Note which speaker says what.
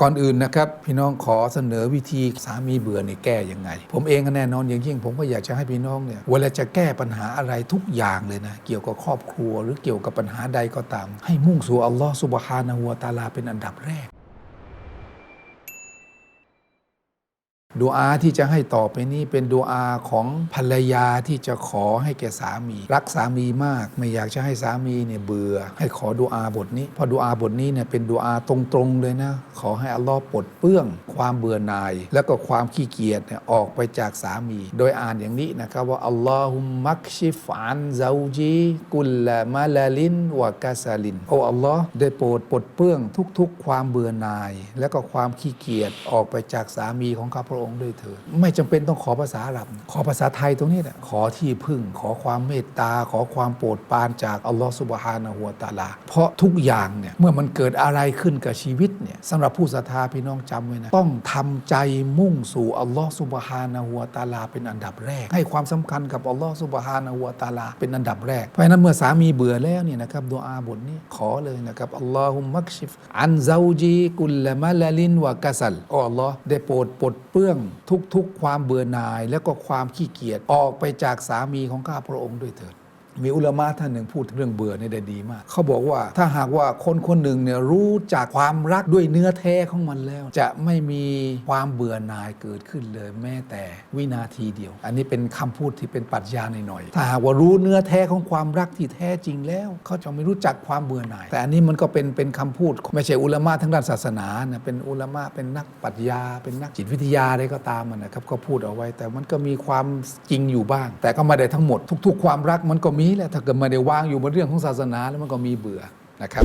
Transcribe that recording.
Speaker 1: ก่อนอื่นนะครับพี่น้องขอเสนอวิธีสามีเบื่อเนี่ยแก้ยังไง ผมเองก็แน่นอนอย่างยิ่งผมก็อยากจะให้พี่น้องเนี่ยเวลาจะแก้ปัญหาอะไรทุกอย่างเลยนะเกี่ยวกับครอบครัว หรือเกี่ยวกับปัญหาใดก็ตาม ให้มุ่งสู่อัลลอฮ์สุบฮานะฮัวตาลาเป็นอันดับแรก ดูอาที่จะให้ต่อไปนี้เป็นดูอาของภรรยาที่จะขอให้แก่สามี รักสามีมาก ไม่อยากจะให้สามีเนี่ยเบื่อ ให้ขอดูอาบทนี้เพราะดูอาบทนี้เนี่ยเป็นดูอาตรงๆเลยนะ ขอให้อัลลอฮ์ปลดเปื้อง ความเบื่อหน่าย แล้วก็ความขี้เกียจเนี่ยออกไปจากสามี โดยอ่านอย่างนี้นะครับว่าอัลลอฮุมมักชิฟอันซาจีกุลละมาลาลินวะกาซาลินโอ้อัลลอฮ์ได้โปรดปลดเปื้องทุกๆ ความเบื่อหน่าย แล้วก็ความขี้เกียจออกไปจากสามีของข้าพระองค์ด้วยเถิดไม่จำเป็นต้องขอภาษาอาหรับ ขอภาษาไทยตรงนี้แหละขอที่พึ่ง ขอความเมตตา ขอความโปรดปรานจากอัลลอฮ์สุบฮานะฮูวะตะอาลา เพราะทุกอย่างเนี่ยเมื่อมันเกิดอะไรขึ้นกับชีวิตเนี่ยสำหรับผู้ศรัทธาพี่น้องจำไว้นะต้องทำใจมุ่งสู่อัลลอฮ์สุบฮานะฮูวะตะอาลา เป็นอันดับแรก ให้ความสำคัญกับอัลลอฮ์สุบฮานะฮูวะตะอาลา เป็นอันดับแรกเพราะฉะนั้นเมื่อสามีเบื่อแล้วเนี่ยนะครับดูอาบทนี้ขอเลยนะครับอัลลอฮุมมักชิฟอันซาจีกุลละมาลาลินวะกาซัลโอ้อัลลอฮ์ได้โปรดปลดเปื่องทุกๆ ความเบื่อหน่าย และก็ความขี้เกียจออกไปจากสามีของข้าพระองค์ด้วยเถิด มีอุลามะท่านหนึ่งพูดเรื่องเบื่อเนี่ยได้ดีมาก เขาบอกว่าถ้าหากว่าคนคนหนึ่งเนี่ยรู้จากความรักด้วยเนื้อแท้ของมันแล้ว จะไม่มีความเบื่อหน่ายเกิดขึ้นเลยแม้แต่วินาทีเดียว อันนี้เป็นคำพูดที่เป็นปรัชญาหน่อยๆถ้าหากว่ารู้เนื้อแท้ของความรักที่แท้จริงแล้ว เขาจะไม่รู้จักความเบื่อหน่าย แต่อันนี้มันก็เป็นเป็นคำพูด ไม่ใช่อุลามะทั้งด้านศาสนานะเป็นอุลามะเป็นนักปรัชญา เป็นนักจิตวิทยาอะไรก็ตามอะนะครับก็พูดเอาไว้ แต่มันก็มีความจริงอยู่บ้าง แต่ก็ไม่ได้ทั้งหมด ทุก ๆ ความรักมันก็มีแหละถ้าเกิดมาได้วางอยู่บนเรื่องของศาสนาแล้วมันก็มีเบื่อนะครับ